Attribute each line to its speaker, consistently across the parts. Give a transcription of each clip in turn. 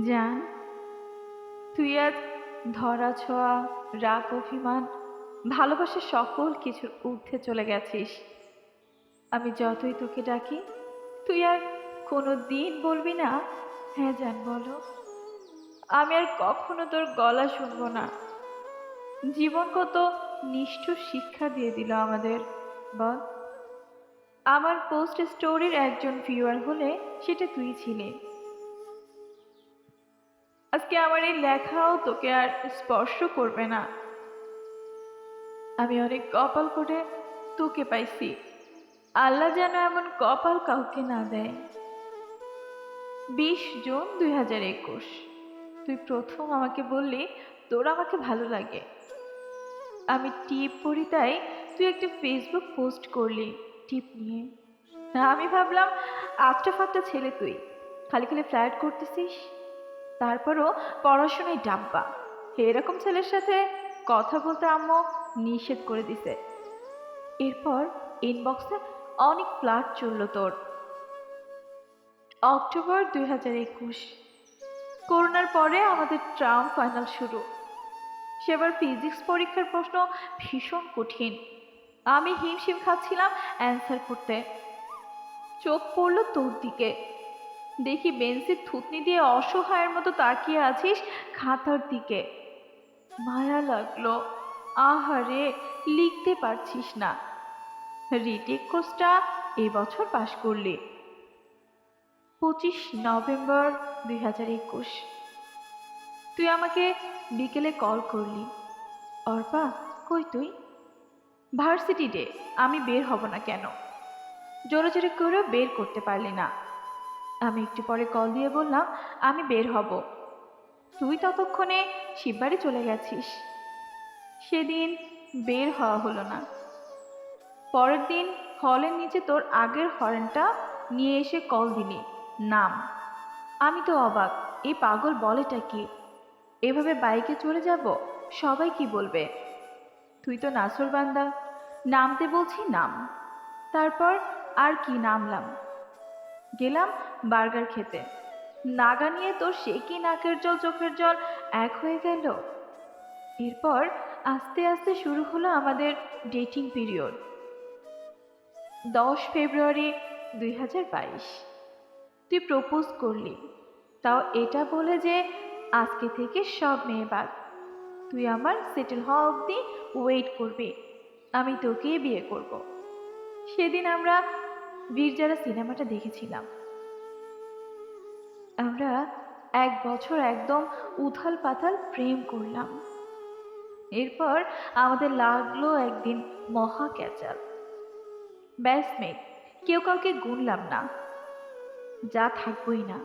Speaker 1: জান, তুই আজ ধরা ছোঁয়া, রাগ, অভিমান, ভালোবাসা সকল কিছুর ঊর্ধ্বে চলে গেছিস। আমি যতই তোকে ডাকি, তুই আর কোনো দিন বলবি না। হ্যাঁ জান, বলো। আমি আর কখনো তোর গলা শুনব না। জীবন কত নিষ্ঠুর শিক্ষা দিয়ে দিল আমাদের, বল। আমার পোস্ট স্টোরির একজন ভিউয়ার হলে সেটা তুই ছিলি। আজকে আমার এই লেখাও তোকে আর স্পর্শ করবে না। আমি অনেক কপাল করে তোকে পাইছি। আল্লাহ যেন এমন কপাল কাউকে না দেয়। বিশ জুন দুই হাজার একুশ। তুই প্রথম আমাকে বললি, তোর আমাকে ভালো লাগে। আমি টিপ পড়ি তাই তুই একটা ফেসবুক পোস্ট করলি, টিপ নিয়ে। আমি ভাবলাম আটটা ফাটটা ছেলে তুই। খালি খালি ফ্ল্যাট করতেছিস? তারপরও পড়াশোনায় ডাব্বা। এরকম ছেলের সাথে কথা বলতে আম্মু নিষেধ করে দিছে। এরপর ইনবক্সে অনেক ফ্ল্যাট চলল তোর। অক্টোবর দুই হাজার একুশ। করোনার পরে আমাদের ট্রাম ফাইনাল শুরু। সেবার ফিজিক্স পরীক্ষার প্রশ্ন ভীষণ কঠিন। আমি হিমশিম খাচ্ছিলাম অ্যান্সার করতে। চোখ পড়ল তোর দিকে। দেখি বেঞ্চির থুতনি দিয়ে অসহায়ের মতো তাকিয়ে আছিস খাতার দিকে। মায়া লাগল। আহারে, লিখতে পারছিস না। রিটেক কোর্সটা এবছর পাশ করলি। পঁচিশ নভেম্বর দুই হাজার একুশ। তুই আমাকে বিকেলে কল করলি। অর্পা, কই তুই? ভার্সিটি ডে, আমি বের হব না কেন? জোরে জোরে করেও বের করতে পারলি না। আমি একটু পরে কল দিয়ে বললাম, আমি বের হব। তুই ততক্ষণে শিববাড়ি চলে গেছিস। সেদিন বের হওয়া হলো না। পরের দিন হলের নিচে তোর আগের হরেনটা নিয়ে এসে কল দিলি। নাম? আমি তো অবাক। এই পাগল বলেটা কি? এভাবে বাইকে চলে যাব? সবাই কি বলবে? তুই তো নাসর বান্দা নামতে বলছি নাম। তারপর আর কি নামলাম? গেলাম বার্গার খেতে। নাগা নিয়ে তোর সে কি নাকের জল, চোখের জল এক হয়ে গেল। এরপর আস্তে আস্তে শুরু হলো আমাদের ডেটিং পিরিয়ড দশ ফেব্রুয়ারি দুই হাজার বাইশ। তুই প্রপোজ করলি। তাও এটা বলে যে আজকে থেকে সব মেয়ে বাদ। তুই আমার সেটেল হওয়া অবধি ওয়েট করবি। আমি তোকেই বিয়ে করব। সেদিন আমরা বীরজারা সিনেমাটা দেখেছিলাম। আমরা এক বছর একদম উথাল পাথাল প্রেম করলাম। এরপর আমাদের লাগল একদিন মহা ক্যাচাল। ব্যাস মেঘ কেউ কাউকে গুনলাম না। যা থাকবই না।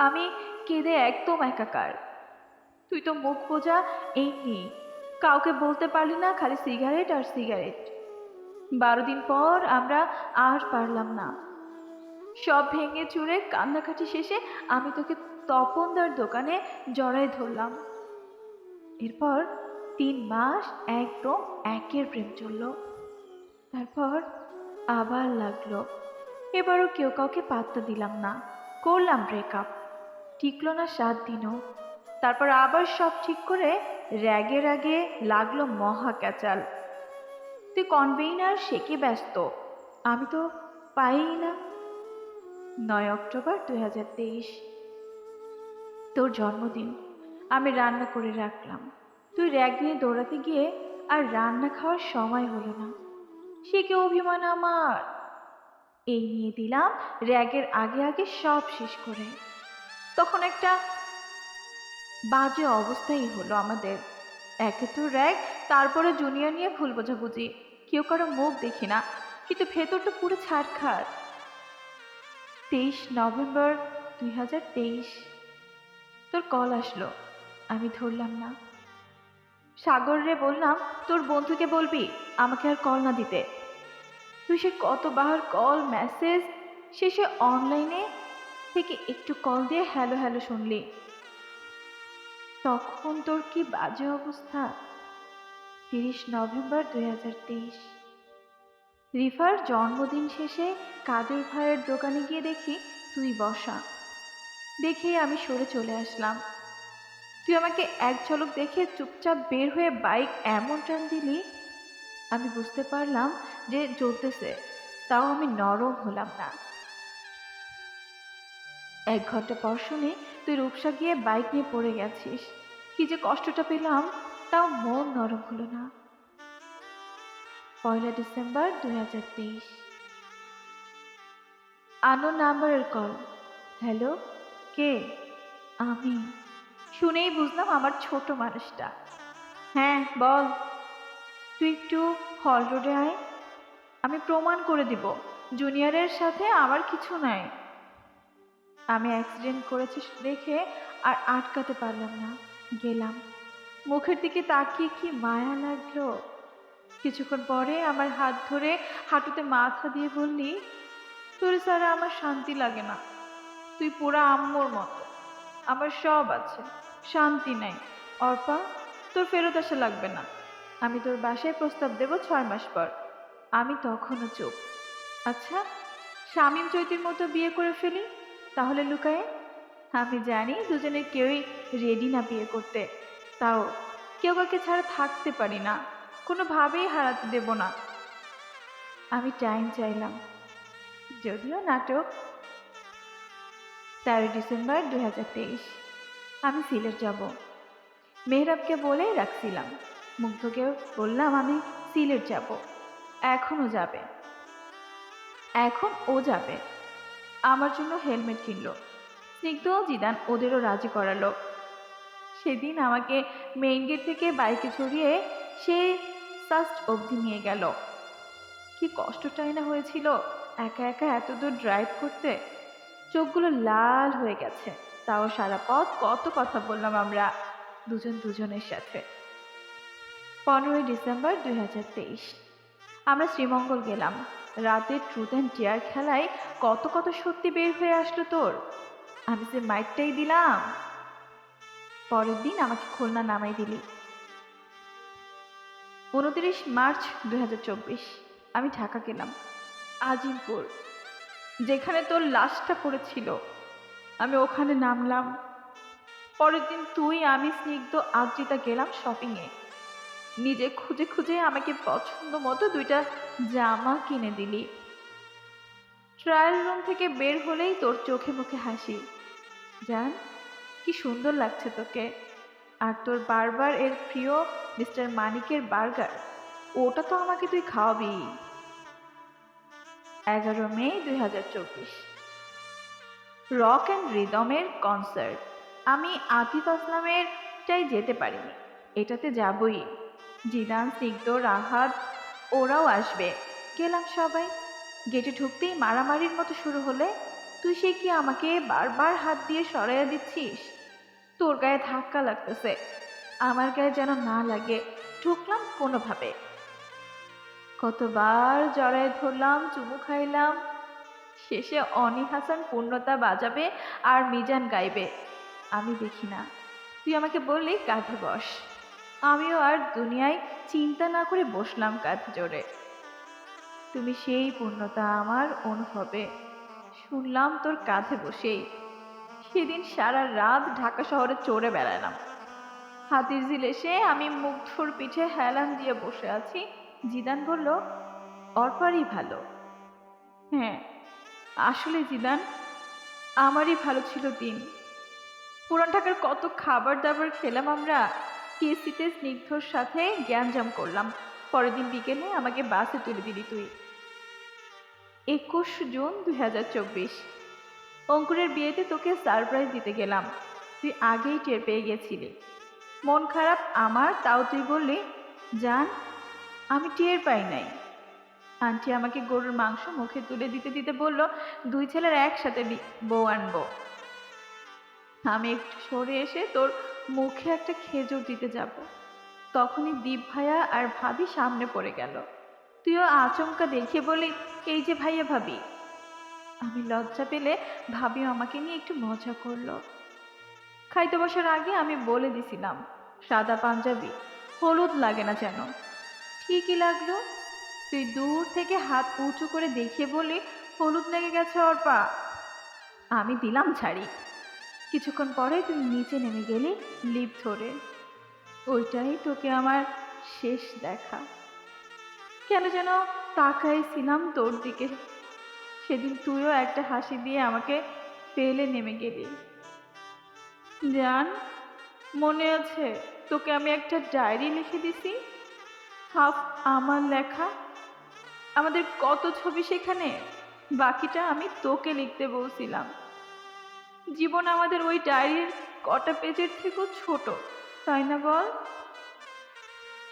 Speaker 1: আমি কেঁদে একদম একাকার। তুই তো মুখ বোঝা এমনি কাউকে বলতে পারলি না, খালি সিগারেট আর সিগারেট বারো দিন পর আমরা আর পারলাম না। সব ভেঙে চুরে কান্নাকাটি শেষে আমি তোকে তপনদার দোকানে জড়াই ধরলাম। এরপর তিন মাস একদম একের প্রেম চলল। তারপর আবার লাগল। এবারও কেউ কাউকে পাত্তা দিলাম না। করলাম ব্রেকআপ টিকলো না সাত দিনও। তারপর আবার সব ঠিক করে র্যাগে র্যাগে লাগল মহা ক্যাচাল। তুই কনভেইনার শেখে ব্যস্ত? আমি তো পাই না। নয় অক্টোবর দুই হাজার তেইশ। তোর জন্মদিন, আমি রান্না করে রাখলাম। তুই র্যাগ নিয়ে দৌড়াতে গিয়ে আর রান্না খাওয়ার সময় হলো না। সে কে অভিমান আমার? এই নিয়ে দিলাম র্যাগের আগে আগে সব শেষ করে। তখন একটা বাজে অবস্থাই হলো আমাদের। একে তো র্যাগ, তারপরে জুনিয়র নিয়ে ভুল বোঝাবুঝি। কেউ কারও মুখ দেখি না, কিন্তু ভেতরটা পুরো ছাড়খাড় তেইশ নভেম্বর দুই হাজার তেইশ। তোর কল আসলো, আমি ধরলাম না। সাগর রে বললাম, তোর বন্ধুকে বলবি আমাকে আর কল না দিতে। তুই সে কতবার কল, মেসেজ শেষে অনলাইনে থেকে একটু কল দিয়ে হ্যালো হ্যালো শুনলি। তখন তোর কি বাজে অবস্থা? তিরিশ নভেম্বর দুই হাজার তেইশ। রিফার জন্মদিন শেষে কাদের ভাইয়ের দোকানে গিয়ে দেখি তুই বসা। দেখে আমি সরে চলে আসলাম। তুই আমাকে এক ঝলক দেখে চুপচাপ বের হয়ে বাইক এমন টান দিলি, আমি বুঝতে পারলাম যে জ্বলতেছে, তাও আমি নরম হলাম না। এক ঘণ্টা পর শুনে তুই রূপসা গিয়ে বাইক নিয়ে পড়ে গেছিস। কি যে কষ্টটা পেলাম। তাও মন নরম হলো না। পয়লা ডিসেম্বর দুই হাজার তেইশ। আনো নাম্বারের কল। হ্যালো, কে? আমি। শুনেই বুঝলাম আমার ছোট মানুষটা। হ্যাঁ বল। তুই একটু হল রোডে আয়। আমি প্রমাণ করে দিব। জুনিয়রের সাথে আমার কিছু নাই। আমি অ্যাক্সিডেন্ট করেছি দেখে আর আটকাতে পারলাম না। গেলাম। মুখের দিকে তাকিয়ে কি মায়া লাগল? কিছুক্ষণ পরে আমার হাত ধরে হাঁটুতে মাথা দিয়ে বললি, তোর ছাড়া আমার শান্তি লাগে না। তুই পুরা আম্মুর মতো। আমার সব আছে, শান্তি নাই। অর্পা, তোর ফেরত আসা লাগবে না। আমি তোর বাসায় প্রস্তাব দেব ছয় মাস পর। আমি তখনও চুপ। আচ্ছা শামীম চৈতির মতো বিয়ে করে ফেলি? তাহলে লুকায়ে? আমি জানি দুজনের কেউই রেডি না বিয়ে করতে। তাও কেউ কাউকে ছাড়া থাকতে পারি না, কোনোভাবেই হারাতে দেব না। আমি টাইম চাইলাম, যদিও নাটক। তেরোই ডিসেম্বর দুই হাজার তেইশ, আমি সিলেট যাব। মেহরাবকে বলেই রাখছিলাম মুগ্ধকে বললাম, আমি সিলেট যাব, এখনও যাবে। এখন ও যাবে। আমার জন্য হেলমেট কিনলো। স্নিগ্ধ জিদান ওদেরও রাজি করালো। সেদিন আমাকে মেইন গেট থেকে বাইকে চড়িয়ে সে সাস্ট অবধি নিয়ে গেল। কি কষ্টটাই না হয়েছিল একা একা এত দূর ড্রাইভ করতে। চোখগুলো লাল হয়ে গেছে, তাও সারা পথ কত কথা বললাম আমরা দুজন দুজনের সাথে। পনেরোই ডিসেম্বর দুই হাজার তেইশ, আমরা শ্রীমঙ্গল গেলাম। রাতে ট্রুথ অ্যান্ড ডেয়ার খেলায় কত কত সত্যি বের হয়ে আসলো তোর? আমি যে মাইকটাই দিলাম। পরের দিন আমাকে খুলনা নামাই দিলি। উনত্রিশ মার্চ দু হাজার চব্বিশ, আমি ঢাকা গেলাম, আজিমপুর, যেখানে তোর লাশটা পড়েছিল। আমি ওখানে নামলাম। পরের দিন তুই, আমি স্নিগ্ধ আদ্রিতা গেলাম শপিংয়ে নিজে খুঁজে খুঁজে আমাকে পছন্দ মতো দুইটা জামা কিনে দিলি। ট্রায়াল রুম থেকে বের হলেই তোর চোখে মুখে হাসি। জান কি সুন্দর লাগছে তোকে। আর তোর বারবার এর প্রিয় মিস্টার মানিকের বার্গার, ওটা তো আমাকে তুই খাওয়াবি। এগারো মে দুই হাজার চব্বিশ। রক অ্যান্ড রিদমের কনসার্ট। আমি আতিফ আসলামের টাই যেতে পারিনি, এটাতে যাবই। জিদান, স্নিগ্ধ, রাহাত, ওরাও আসবে। গেলাম সবাই। গেটে ঢুকতেই মারামারির মতো শুরু হলে, তুই সে কি আমাকে বারবার হাত দিয়ে সরাইয়া দিচ্ছিস? তোর গায়ে ধাক্কা লাগতেছে। আমার গায়ে যেন না লাগে ঢুকলাম কোনোভাবে। কতবার জড়ায় ধরলাম, চুমু খাইলাম। শেষে অনি হাসান পূর্ণতা বাজাবে আর মিজান গাইবে। আমি দেখি না। তুই আমাকে বললি কাঁধে বস। আমিও আর দুনিয়ায় চিন্তা না করে বসলাম কাঁধ জোরে। তুমি সেই পূর্ণতা আমার অনুভবে। শুনলাম তোর কাঁধে বসেই। সেদিন সারা রাত ঢাকা শহরে চড়ে বেড়ালাম। হাতির ঝিল এসে আমি মুগ্ধর পিঠে হেলান দিয়ে বসে আছি। জিদান বলল, অর্পারই ভালো। হ্যাঁ আসলে জিদান, আমারই ভালো ছিল দিন। পুরান ঢাকার কত খাবার দাবার খেলাম আমরা টিএসসিতে স্নিগ্ধর সাথে জ্ঞানজাম করলাম। পরের দিন বিকেলে আমাকে বাসে তুলে দিলি তুই। একুশ জুন দুই হাজার চব্বিশ। অঙ্কুরের বিয়েতে তোকে সারপ্রাইজ দিতে গেলাম। তুই আগেই টের পেয়ে গেছিলি। মন খারাপ আমার, তাও তুই বললি, জান, আমি টের পাই নাই। আন্টি আমাকে গরুর মাংস মুখে তুলে দিতে দিতে বলল, দুই ছেলের একসাথে বউ আনব। আমি একটু সরে এসে তোর মুখে একটা খেজুর দিতে যাব। তখনই দীপ ভাইয়া আর ভাবি সামনে পড়ে গেল। তুইও আচমকা দেখে বলি এই যে ভাইয়া ভাবি আমি লজ্জা পেলে ভাবিও আমাকে নিয়ে একটু মজা করল। খাইতে বসার আগে আমি বলে দিছিলাম, সাদা পাঞ্জাবি, হলুদ লাগে না যেন। ঠিকই লাগল। তুই দূর থেকে হাত উঁচু করে দেখিয়ে বলি, হলুদ লেগে গেছে ওর পা আমি দিলাম ছাড়ি কিছুক্ষণ পরে তুই নিচে নেমে গেলি লিপ ধরে। ওইটাই তোকে আমার শেষ দেখা। কেন যেন তাকাইছিলাম তোর দিকে। সেদিন তুইও একটা হাসি দিয়ে আমাকে ফেলে নেমে গেলি। জান, মনে আছে তোকে আমি একটা ডায়েরি লিখে দিছি? হাফ আমার লেখা। আমাদের কত ছবি সেখানে? বাকিটা আমি তোকে লিখতে বলছিলাম। জীবন আমাদের ওই ডায়েরির কটা পেজের থেকেও ছোট, তাই না বল?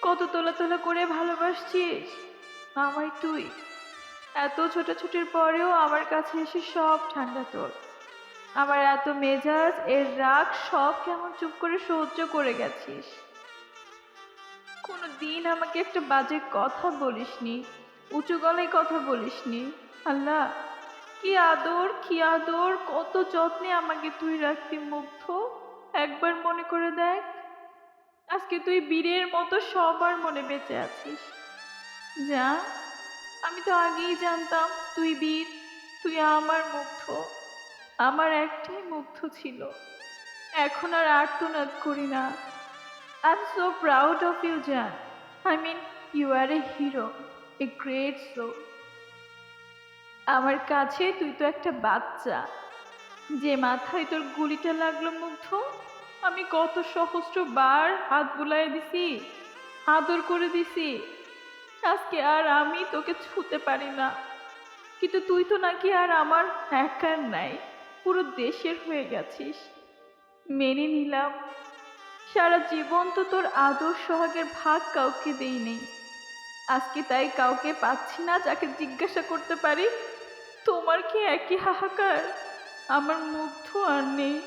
Speaker 1: কত তোলা তোলা করে ভালোবাসছিস? আমায় তুই। এত ছোটাছুটির পরেও আমার কাছে এসে সব ঠান্ডা তোর। আমার এত মেজাজ, এর রাগ, সব কেমন চুপ করে সহ্য করে গেছিস। কোনো দিন আমাকে একটা বাজে কথা বলিসনি, উঁচু গলায় কথা বলিসনি। আল্লাহ, কি আদর কি আদর, কত যত্নে আমাকে তুই রাখতি মুগ্ধ। একবার মনে করে দেখ, আজকে তুই বীরের মতো সবার মনে বেঁচে আছিস। যা আমি তো আগেই জানতাম, তুই বীর, তুই আমার মুগ্ধ। আমার একটাই মুগ্ধ ছিল। এখন আর আর্তনাদ করি না। I am so proud of you জান। I mean you are a hero a great so আমার কাছে তুই তো একটা বাচ্চা। যে মাথায় তোর গুলিটা লাগল মুগ্ধ, আমি কত সহস্র বার হাত বুলাই দিছি, আদর করে দিছি। আজকে আর আমি তোকে ছুতে পারি না। কিন্তু তুই তো নাকি আর আমার একার নাই, পুরো দেশের হয়ে গেছিস। মেনে নিলাম। সারা জীবন তো তোর আদর সোহাগের ভাগ কাউকে দেই নেই আজকে তাই কাউকে পাচ্ছি না যাকে জিজ্ঞাসা করতে পারি। তোমার কি একই হাহাকার? আমার মুগ্ধ আর নেই।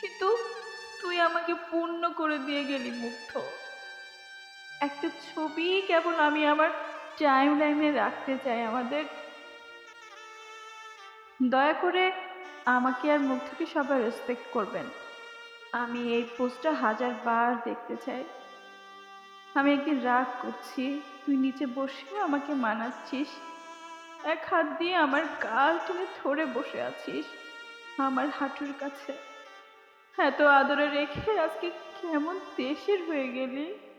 Speaker 1: কিন্তু তুই আমাকে পূর্ণ করে দিয়ে গেলি মুগ্ধ। একটা ছবি কেবল আমি আমার টাইম লাইনে রাখতে চাই আমাদের। দয়া করে আমাকে আর মুখ থেকে সবাই রেসপেক্ট করবেন। আমি এই পোস্টটা হাজার বার দেখতে চাই। আমি একদিন রাগ করছি, তুই নিচে বসে আমাকে মানাচ্ছিস। এক হাত দিয়ে আমার গাল টেনে ধরে বসে আছিস আমার হাঁটুর কাছে। এত আদরে রেখে আজকে কেমন দেশের হয়ে গেলি?